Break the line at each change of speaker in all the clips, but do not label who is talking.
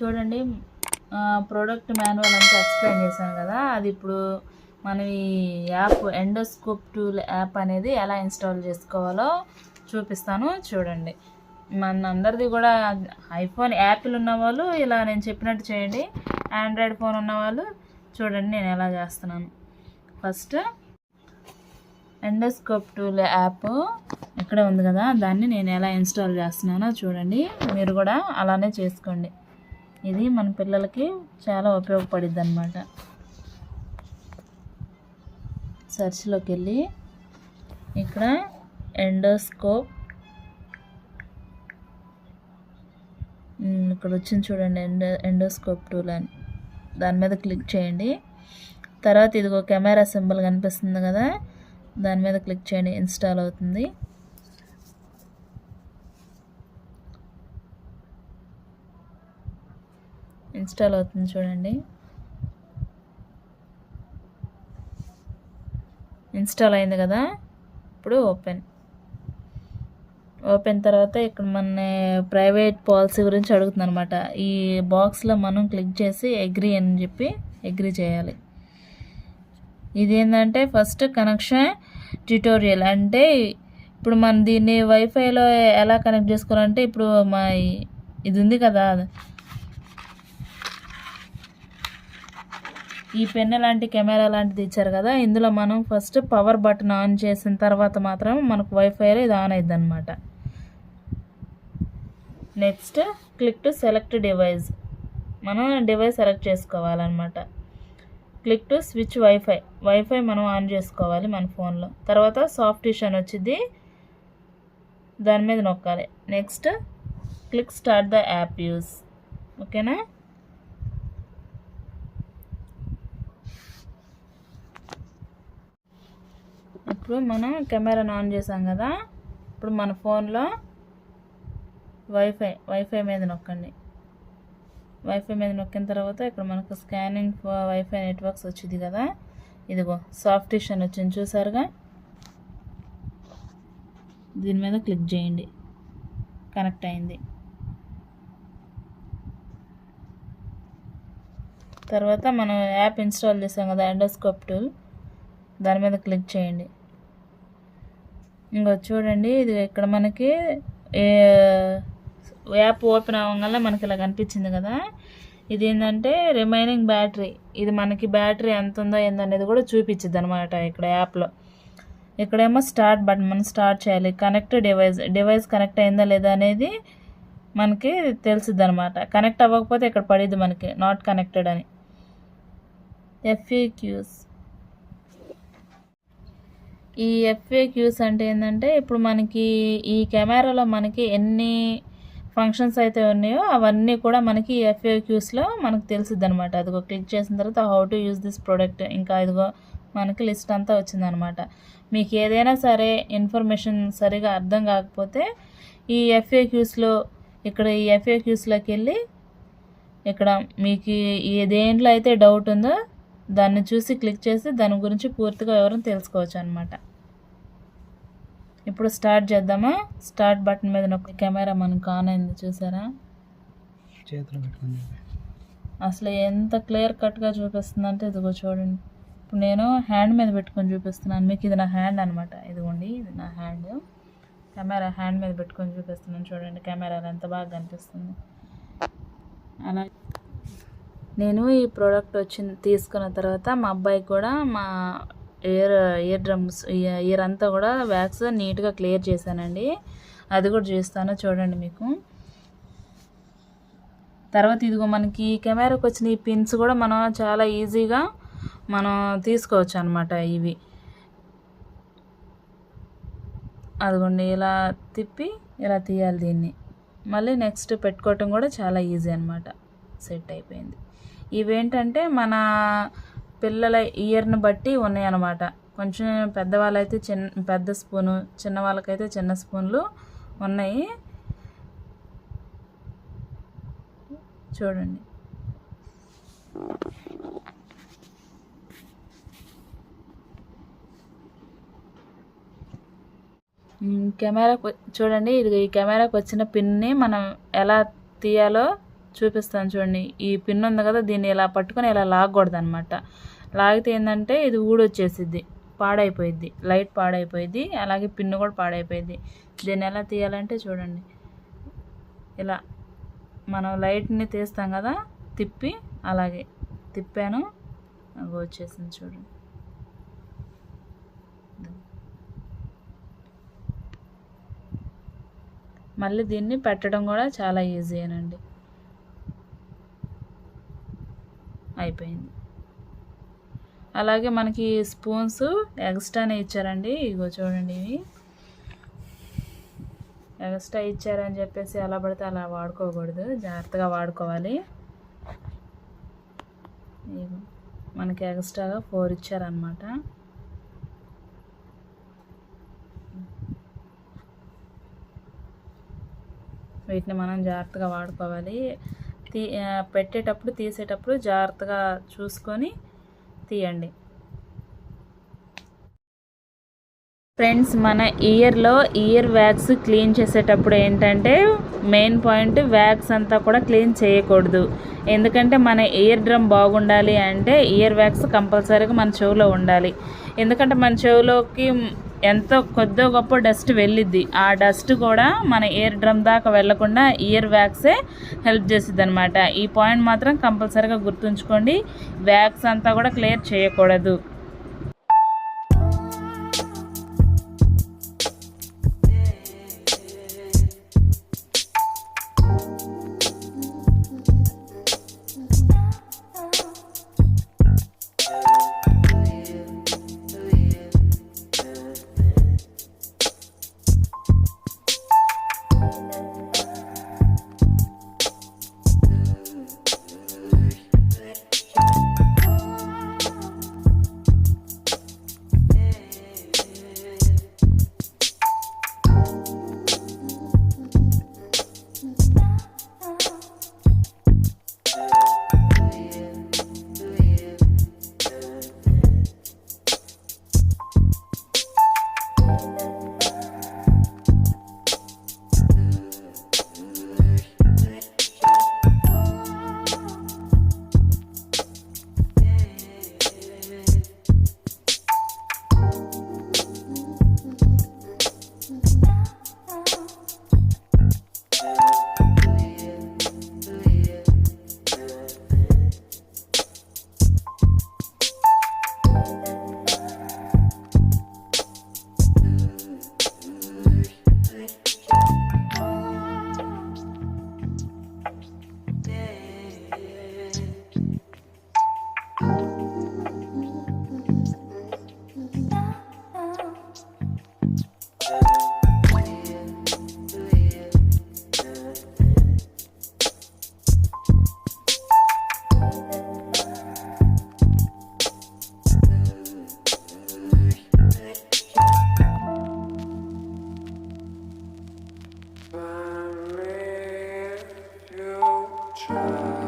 చూడండి product manual అంతా explain చేశాను కదా. అది ఇప్పుడు మనం ఈ యాప్ ఎండోస్కోప్ టూల్ యాప్ అనేది ఎలా ఇన్స్టాల్ చేసుకోవాలో చూపిస్తాను చూడండి. మన అందరిది కూడా ఐఫోన్ యాపిల్ ఉన్నవాళ్ళు ఇలా నేను చెప్పినట్టు చేయండి. ఆండ్రాయిడ్ ఫోన్ ఉన్నవాళ్ళు చూడండి నేను ఎలా చేస్తున్నాను. ఫస్ట్ ఎండోస్కోప్ టూల్ యాప్ ఇక్కడే ఉంది కదా. దాన్ని నేను ఎలా ఇన్స్టాల్ చేస్తున్నానో చూడండి. మీరు కూడా అలానే చేసుకోండి. ఇది మన పిల్లలకి చాలా ఉపయోగపడిద్ది అనమాట సెర్చ్లోకి వెళ్ళి ఇక్కడ ఎండోస్కోప్. ఇక్కడ వచ్చింది చూడండి ఎండో ఎండోస్కోప్ టూల్ అని. దాని మీద క్లిక్ చేయండి. తర్వాత ఇదిగో కెమెరా సింబల్ కనిపిస్తుంది కదా దాని మీద క్లిక్ చేయండి ఇన్స్టాల్ అవుతుంది. ఇన్స్టాల్ అవుతుంది చూడండి. ఇన్స్టాల్ అయింది కదా? ఇప్పుడు ఓపెన్ ఓపెన్ తర్వాత ఇక్కడ మన ప్రైవేట్ పాలసీ గురించి అడుగుతుంది అనమాట ఈ బాక్స్లో మనం క్లిక్ చేసి అగ్రీ అని చెప్పి అగ్రీ చేయాలి. ఇది ఏంటంటే ఫస్ట్ కనెక్షన్ ట్యూటోరియల్ అంటే ఇప్పుడు మనం దీన్ని వైఫైలో ఎలా కనెక్ట్ చేసుకోవాలంటే ఇప్పుడు మా ఇది ఉంది కదా ఈ పెన్ లాంటి కెమెరా లాంటిది ఇచ్చారు కదా ఇందులో మనం ఫస్ట్ పవర్ బటన్ ఆన్ చేసిన తర్వాత మాత్రం మనకు వైఫైలో ఇది ఆన్ అయింది అనమాట next click to select device మనం డివైస్ సెలెక్ట్ చేసుకోవాలన్నమాట. Click to switch wifi wifi మనం ఆన్ చేసుకోవాలి మన ఫోన్లో తర్వాత సాఫ్ట్ అని వచ్చింది. దాని మీద నొక్కాలి. Next click start the app use ఓకేనా ఇప్పుడు మనం కెమెరాను ఆన్ చేసాం కదా ఇప్పుడు మన ఫోన్లో వైఫై వైఫై మీద నొక్కండి. వైఫై మీద నొక్కిన తర్వాత ఇక్కడ మనకు స్కానింగ్ వైఫై నెట్వర్క్స్ వచ్చింది కదా ఇదిగో సాఫ్ట్ అని వచ్చింది చూసారుగా? దీని మీద క్లిక్ చేయండి. కనెక్ట్ అయింది. తర్వాత మనం యాప్ ఇన్స్టాల్ చేసాం కదా ఎండోస్కోప్ టూల్ దాని మీద క్లిక్ చేయండి. ఇంకో చూడండి ఇది ఇక్కడ మనకి యాప్ ఓపెన్ అవ్వగానే మనకి ఇలా కనిపించింది కదా. ఇది ఏంటంటే రిమైనింగ్ బ్యాటరీ. ఇది మనకి బ్యాటరీ ఎంత ఉందో ఏందనేది కూడా చూపించింది అనమాట ఇక్కడ యాప్లో ఇక్కడేమో స్టార్ట్ బటన్ మనం స్టార్ట్ చేయాలి. కనెక్ట్ డివైస్ డివైస్ కనెక్ట్ అయిందా లేదా అనేది మనకి తెలిసిద్ది అనమాట కనెక్ట్ అవ్వకపోతే ఇక్కడ పడిద్ది మనకి నాట్ కనెక్టెడ్ అని. ఎఫ్ఏక్యూస్ ఈ ఎఫ్ఏక్యూస్ అంటే ఏంటంటే ఇప్పుడు మనకి ఈ కెమెరాలో మనకి ఎన్ని ఫంక్షన్స్ అయితే ఉన్నాయో అవన్నీ కూడా మనకి ఈ ఎఫ్ఏక్యూస్లో మనకు తెలిసిద్ది అనమాట అదిగో క్లిక్ చేసిన తర్వాత how to use this product ఇంకా ఇదిగో మనకి లిస్ట్ అంతా వచ్చిందనమాట మీకు ఏదైనా సరే ఇన్ఫర్మేషన్ సరిగా అర్థం కాకపోతే ఈ ఎఫ్ఏక్యూస్లో ఇక్కడ ఈ ఎఫ్ఏక్యూస్లోకి వెళ్ళి ఇక్కడ మీకు ఏ దేంట్లో అయితే డౌట్ ఉందో దాన్ని చూసి క్లిక్ చేసి దాని గురించి పూర్తిగా వివరం తెలుసుకోవచ్చు అనమాట ఇప్పుడు స్టార్ట్ చేద్దామా? స్టార్ట్ బటన్ మీద నొక్కి కెమెరా మనకు ఆన్ అయింది చూసారా. అసలు ఎంత క్లియర్ కట్గా చూపిస్తుంది అంటే ఇదిగో చూడండి. ఇప్పుడు నేను హ్యాండ్ మీద పెట్టుకొని చూపిస్తున్నాను. మీకు ఇది నా హ్యాండ్ అనమాట ఇదిగోండి ఇది నా హ్యాండ్ కెమెరా హ్యాండ్ మీద పెట్టుకొని చూపిస్తున్నాను. చూడండి కెమెరాలో ఎంత బాగా కనిపిస్తుంది. అలా నేను ఈ ప్రోడక్ట్ వచ్చిన తీసుకున్న తర్వాత మా అబ్బాయికి కూడా మా ఇయర్ ఇయర్ డ్రమ్స్ ఇయర్ అంతా కూడా వ్యాక్స్ నీట్గా క్లియర్ చేశానండి. అది కూడా చేస్తాను చూడండి మీకు. తర్వాత ఇదిగో మనకి కెమెరాకి వచ్చిన ఈ పిన్స్ కూడా మనం చాలా ఈజీగా మనం తీసుకోవచ్చు అనమాట ఇవి. అదిగోండి ఇలా తిప్పి ఇలా తీయాలి దీన్ని. మళ్ళీ నెక్స్ట్ పెట్టుకోవటం కూడా చాలా ఈజీ అనమాట సెట్ అయిపోయింది. ఇవేంటంటే మన పిల్లల ఇయర్ని బట్టి ఉన్నాయన్నమాట. కొంచెం పెద్దవాళ్ళైతే చిన్న పెద్ద స్పూను చిన్న వాళ్ళకైతే చిన్న స్పూన్లు ఉన్నాయి. చూడండి. కెమెరాకు చూడండి ఇది ఈ కెమెరాకు వచ్చిన పిన్ని మనం ఎలా తీయాలో చూపిస్తాను చూడండి. ఈ పిన్ ఉంది కదా దీన్ని ఇలా పట్టుకొని ఇలా లాగకూడదు అనమాట లాగితే ఏంటంటే ఇది ఊడొచ్చేసిద్ది పాడైపోయిద్ది లైట్ పాడైపోయిద్ది అలాగే పిన్ను కూడా పాడైపోయిద్ది. దీన్ని ఎలా తీయాలంటే చూడండి. ఇలా మనం లైట్ని తీస్తాం కదా తిప్పి అలాగే తిప్పాను వచ్చేసింది చూడండి. మళ్ళీ దీన్ని పెట్టడం కూడా చాలా ఈజీ అనండి అయిపోయింది. అలాగే మనకి స్పూన్స్ ఎక్స్ట్రానే ఇచ్చారండి. ఇగో చూడండి ఇవి. ఎక్స్ట్రా ఇచ్చారని చెప్పేసి ఎలా పడితే అలా వాడుకోకూడదు. జాగ్రత్తగా వాడుకోవాలి. మనకి ఎక్స్ట్రాగా ఫోర్ ఇచ్చారనమాట వీటిని మనం జాగ్రత్తగా వాడుకోవాలి. తీ పెట్టేటప్పుడు తీసేటప్పుడు జాగ్రత్తగా చూసుకొని తీయండి. ఫ్రెండ్స్ మన ఇయర్లో ఇయర్ వ్యాక్స్ క్లీన్ చేసేటప్పుడు ఏంటంటే మెయిన్ పాయింట్ వ్యాక్స్ అంతా కూడా క్లీన్ చేయకూడదు. ఎందుకంటే మన ఇయర్ డ్రమ్ బాగుండాలి అంటే ఇయర్ వ్యాక్స్ కంపల్సరీగా మన చెవిలో ఉండాలి. ఎందుకంటే మన చెవిలోకి ఎంతో కొద్దో గొప్ప డస్ట్ వెళ్ళిద్ది. ఆ డస్ట్ కూడా మన ఇయర్ డ్రమ్ దాకా వెళ్ళకుండా ఇయర్ వ్యాక్సే హెల్ప్ చేసిద్ది అనమాట ఈ పాయింట్ మాత్రం కంపల్సరీగా గుర్తుంచుకోండి. వ్యాక్స్ అంతా కూడా క్లియర్ చేయకూడదు.
Thank you.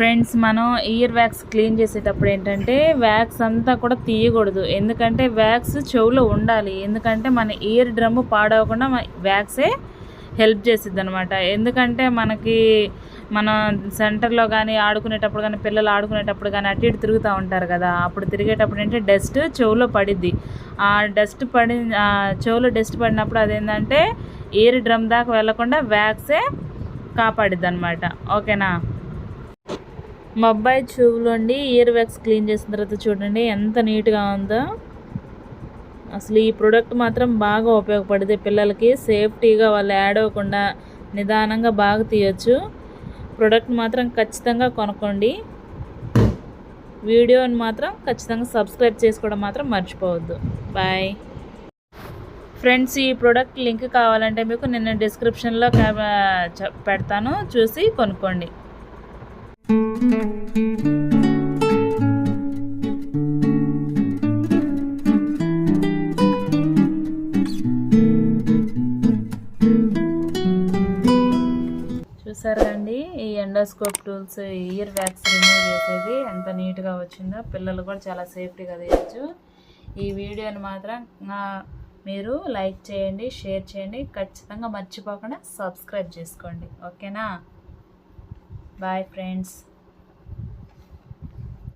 ఫ్రెండ్స్ మనం ఇయర్ వ్యాక్స్ క్లీన్ చేసేటప్పుడు ఏంటంటే వ్యాక్స్ అంతా కూడా తీయకూడదు. ఎందుకంటే వ్యాక్స్ చెవులో ఉండాలి. ఎందుకంటే మన ఇయర్ డ్రమ్ పాడవకుండా వ్యాక్సే హెల్ప్ చేసిద్ది అనమాట ఎందుకంటే మనకి మన సెంటర్లో కానీ ఆడుకునేటప్పుడు కానీ పిల్లలు ఆడుకునేటప్పుడు కానీ అటు ఇటు తిరుగుతూ ఉంటారు కదా. అప్పుడు తిరిగేటప్పుడు ఏంటంటే డస్ట్ చెవులో పడిద్ది. ఆ డస్ట్ పడి ఆ చెవులో డస్ట్ పడినప్పుడు అదేంటంటే ఇయర్ డ్రమ్ దాకా వెళ్ళకుండా వ్యాక్సే కాపాడిద్ది అనమాట ఓకేనా? మా అబ్బాయి చెవులోండి ఇయర్ వ్యాక్స్ క్లీన్ చేసిన తర్వాత చూడండి ఎంత నీట్గా ఉందో. అసలు ఈ ప్రోడక్ట్ మాత్రం బాగా ఉపయోగపడుతుంది పిల్లలకి. సేఫ్టీగా వాళ్ళు యాడ్ అవ్వకుండా నిదానంగా బాగా తీయచ్చు. ప్రోడక్ట్ మాత్రం ఖచ్చితంగా కొనుక్కోండి. వీడియోని మాత్రం ఖచ్చితంగా సబ్స్క్రైబ్ చేసుకోవడం మాత్రం మర్చిపోవద్దు. బాయ్ ఫ్రెండ్స్ ఈ ప్రోడక్ట్ లింక్ కావాలంటే మీకు నేను డిస్క్రిప్షన్లో పెడతాను. చూసి కొనుక్కోండి. చూసారు అండి ఈ endoscope tools ear wax remove చేసేది ఎంత నీట్గా వచ్చిందో పిల్లలు కూడా చాలా సేఫ్టీగా తీయచ్చు. ఈ వీడియోని మాత్రం మీరు లైక్ చేయండి షేర్ చేయండి ఖచ్చితంగా మర్చిపోకుండా సబ్స్క్రైబ్ చేసుకోండి. ఓకేనా? Bye friends